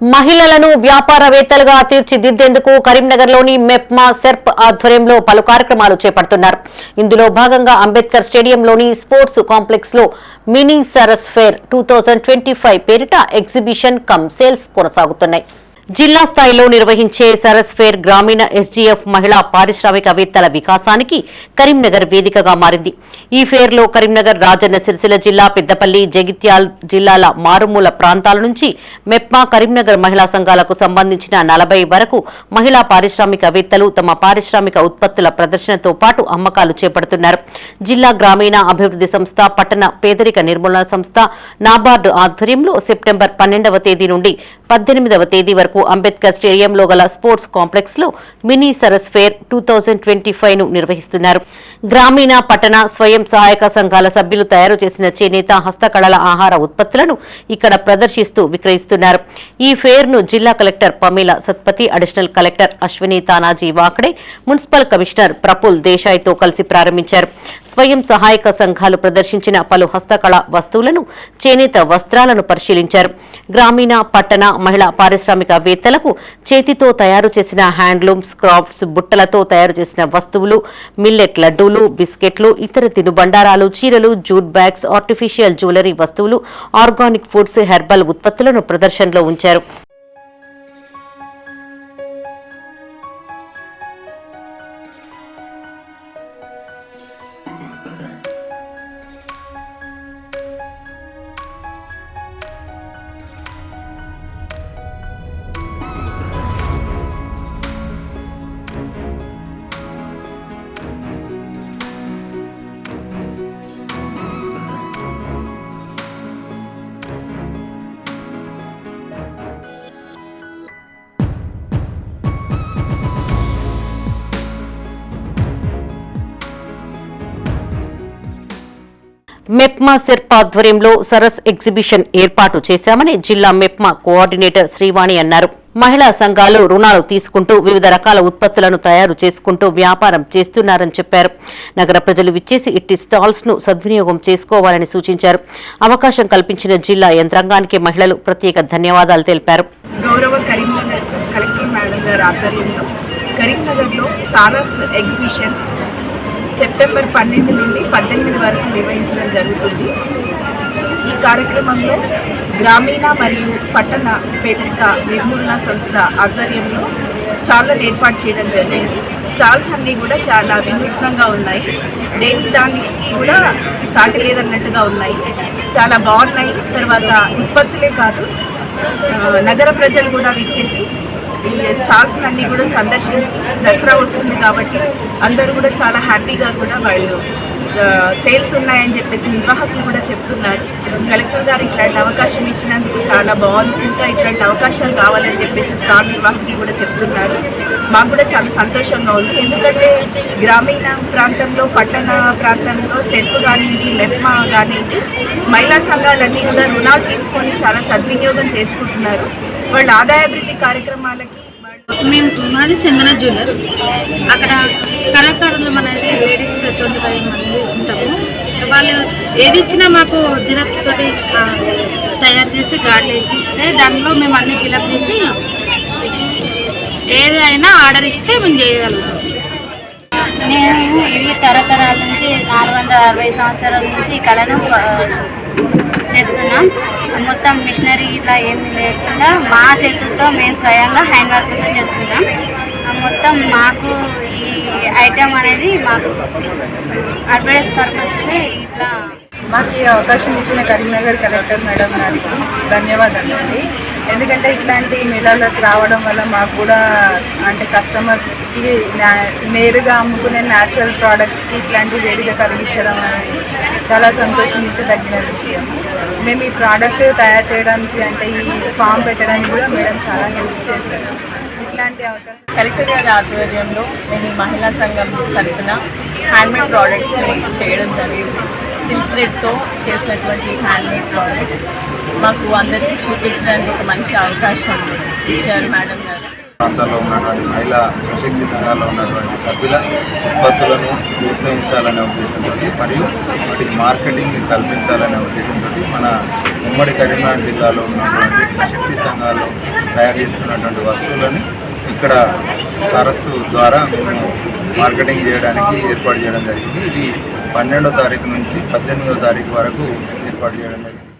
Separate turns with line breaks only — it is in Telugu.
మహిళలను వ్యాపారవేత్తలుగా తీర్చిదిద్దేందుకు కరీంనగర్లోని మెప్మా సెర్ప్ ఆధ్వర్యంలో పలు కార్యక్రమాలు చేపడుతున్నారు. ఇందులో భాగంగా అంబేద్కర్ స్టేడియంలోని స్పోర్ట్స్ కాంప్లెక్స్లో మినీ సరస్ ఫేర్ టూ పేరిట ఎగ్జిబిషన్ కమ్ సేల్స్ కొనసాగుతున్నాయి. జిల్లా స్థాయిలో నిర్వహించే సరస్ ఫేర్ గ్రామీణ ఎస్జీఎఫ్ మహిళా పారిశ్రామికవేత్తల వికాసానికి కరీంనగర్ వేదికగా మారింది. ఈ ఫేర్లో కరీంనగర్ రాజన్న సిరిసిల్ల జిల్లా పెద్దపల్లి జగిత్యాల్ జిల్లాల మారుమూల ప్రాంతాల నుంచి మెప్మా కరీంనగర్ మహిళా సంఘాలకు సంబంధించిన నలభై వరకు మహిళా పారిశ్రామికవేత్తలు తమ పారిశ్రామిక ఉత్పత్తుల ప్రదర్శనతో పాటు అమ్మకాలు చేపడుతున్నారు. జిల్లా గ్రామీణ అభివృద్ధి సంస్థ పట్టణ పేదరిక నిర్మూలన సంస్థ నాబార్డు ఆధ్వర్యంలో సెప్టెంబర్ పన్నెండవ తేదీ నుండి పద్దెనిమిదవ తేదీ వరకు అంబేద్కర్ స్టేడియంలో గల స్పోర్ట్స్ కాంప్లెక్స్లో మినీ సరస్ ఫేర్ టూ ను నిర్వహిస్తున్నారు. గ్రామీణ పట్టణ స్వయం సహాయక సంఘాల సభ్యులు తయారు చేసిన చేనేత హస్తకళల ఆహార ఉత్పత్తులను ఇక్కడ ప్రదర్శిస్తూ విక్రయిస్తున్నారు. ఈ ఫేర్ను జిల్లా collector Pamela Satpathy additional collector Ashwini Tanaji Wakade municipal commissioner Praful దేశాయ్తో కలిసి ప్రారంభించారు. స్వయం సహాయక సంఘాలు ప్రదర్శించిన పలు హస్తకళ వస్తువులను చేనేత వస్త్రాలను పరిశీలించారు. గ్రామీణ పట్టణ మహిళా పారిశ్రామిక శాస్త్రవేత్తలకు చేతితో తయారు చేసిన హ్యాండ్లూమ్స్ క్రాఫ్ట్స్ బుట్టలతో తయారు చేసిన వస్తువులు మిల్లెట్ లడ్డూలు బిస్కెట్లు ఇతర తినుబండారాలు చీరలు జూట్ బ్యాగ్స్ ఆర్టిఫిషియల్ జ్యువెలరీ వస్తువులు ఆర్గానిక్ ఫుడ్స్ హెర్బల్ ఉత్పత్తులను ప్రదర్శనలో ఉంచారు. మెప్మా సెర్ప్ ఆధ్వర్యంలో సరస్ ఎగ్జిబిషన్ ఏర్పాటు చేశామని జిల్లా మెప్మా కోఆర్డినేటర్ శ్రీవాణి అన్నారు. మహిళా సంఘాలు రుణాలు తీసుకుంటూ వివిధ రకాల ఉత్పత్తులను తయారు చేసుకుంటూ వ్యాపారం చేస్తున్నారని చెప్పారు. నగర ప్రజలు విచ్చేసి ఇట్టి స్టాల్స్ను సద్వినియోగం చేసుకోవాలని సూచించారు. అవకాశం కల్పించిన జిల్లా యంత్రాంగానికి మహిళలు ప్రత్యేక ధన్యవాదాలు తెలిపారు.
గౌరవ కరీంనగర్ కలెక్టర్ మేడం గారి ఆధ్వర్యంలో కరీంనగర్లో సారస్ ఎగ్జిబిషన్ సెప్టెంబర్ పన్నెండు నుండి పద్దెనిమిది వరకు నిర్వహించడం జరుగుతుంది. ఈ కార్యక్రమంలో గ్రామీణ మరియు పట్టణ పేదరిక నిర్మూలన సంస్థ ఆధ్వర్యంలో స్టాళ్ళను ఏర్పాటు చేయడం జరిగింది. స్టాల్స్ అన్నీ కూడా చాలా వినూత్నంగా ఉన్నాయి. దేనికి దానికి కూడా సాటి లేదన్నట్టుగా ఉన్నాయి. చాలా బాగున్నాయి. తర్వాత ఉత్పత్తులే కాదు నగర ప్రజలు కూడా విచ్చేసి స్టాల్స్ అన్ని కూడా సందర్శించి దసరా వస్తుంది కాబట్టి అందరూ కూడా చాలా హ్యాపీగా కూడా వాళ్ళు సేల్స్ ఉన్నాయని చెప్పేసి నిర్వాహకులు కూడా చెప్తున్నారు. కలెక్టర్ గారు ఇట్లాంటి అవకాశం ఇచ్చినందుకు చాలా బాగుంది. ఇంకా ఇట్లాంటి అవకాశాలు కావాలని చెప్పేసి స్టార్ నిర్వాహకులు కూడా చెప్తున్నారు. మాకు కూడా చాలా సంతోషంగా ఉంది. ఎందుకంటే గ్రామీణ ప్రాంతంలో పట్టణ ప్రాంతంలో సెల్ఫ్ కానివ్వండి మెప్మా కానివ్వండి మహిళా సంఘాలన్నీ కూడా రుణాలు తీసుకొని చాలా సద్వినియోగం చేసుకుంటున్నారు. వాళ్ళ ఆదాయాభివృద్ధి కార్యక్రమాలకి వాళ్ళు
మేము మాది చందన జ్యువెలర్. అక్కడ కళాకారులు మన లేడీస్ ట్వంటీ ఫైవ్ మంది ఉంటాము వాళ్ళు ఏది ఇచ్చినా మాకు జిరాక్స్ తోటి తయారు చేసి గార్డులు వేసి ఇస్తే దానిలో మేము అన్ని ఫిలప్ చేసి ఏదైనా ఆర్డర్ ఇస్తే మేము చేయగలుగుతాం.
నేను ఇవి తరతరాల నుంచి నాలుగు వందల అరవై సంవత్సరాల నుంచి ఈ కళను చేస్తున్నాం. మొత్తం మిషనరీ ఇట్లా ఏమి లేకుండా మా చేతులతో మేము స్వయంగా హ్యాండ్ వర్క్తో చేస్తున్నాం. మొత్తం మాకు ఈ ఐటెం అనేది మాకు అడ్వర్టైజ్ పర్పస్కి ఇట్లా
మాకు ఈ అవకాశం ఇచ్చిన కరీంనగర్ కలెక్టర్ మేడం గారికి ధన్యవాదాలు అండి ఎందుకంటే ఇట్లాంటి మేళాలకు రావడం వల్ల మాకు కూడా అంటే కస్టమర్స్కి నేరుగా అమ్ముకునే న్యాచురల్ ప్రోడక్ట్స్కి ఇట్లాంటి వేడిగా కలిగించడం అనేది చాలా సంతోషించదగిన విషయం. మేము ఈ ప్రోడక్ట్ తయారు చేయడానికి అంటే ఈ ఫామ్ పెట్టడానికి కూడా మేడం చాలా హెల్ప్ చేశారు. ఇట్లాంటి అవకాశం
కలెక్టర్ గారి ఆధ్వర్యంలో మేము మహిళా సంఘం తరఫున హ్యాండ్మేడ్ ప్రోడక్ట్స్ని చేయడం జరిగింది. సిల్క్ థ్రెడ్తో చేసినటువంటి హ్యాండ్మేడ్ ప్రోడక్ట్స్ మాకు అందరికీ చూపించడానికి ఒక మంచి అవకాశం ఇచ్చారు మేడం గారు.
ప్రాంతాల్లో ఉన్నటువంటి మహిళా స్వశక్తి సంఘాల్లో ఉన్నటువంటి సభ్యుల ఉత్పత్తులను ప్రోత్సహించాలనే ఉద్దేశంతో మరియు వాటికి మార్కెటింగ్ కల్పించాలనే ఉద్దేశంతో మన ఉమ్మడి కరీంనగర్ జిల్లాలో ఉన్నటువంటి స్వశక్తి సంఘాలు తయారు చేస్తున్నటువంటి వస్తువులను ఇక్కడ సరస్సు ద్వారా మేము మార్కెటింగ్ చేయడానికి ఏర్పాటు చేయడం జరిగింది. ఇది పన్నెండో తారీఖు నుంచి పద్దెనిమిదో తారీఖు వరకు ఏర్పాటు చేయడం జరిగింది.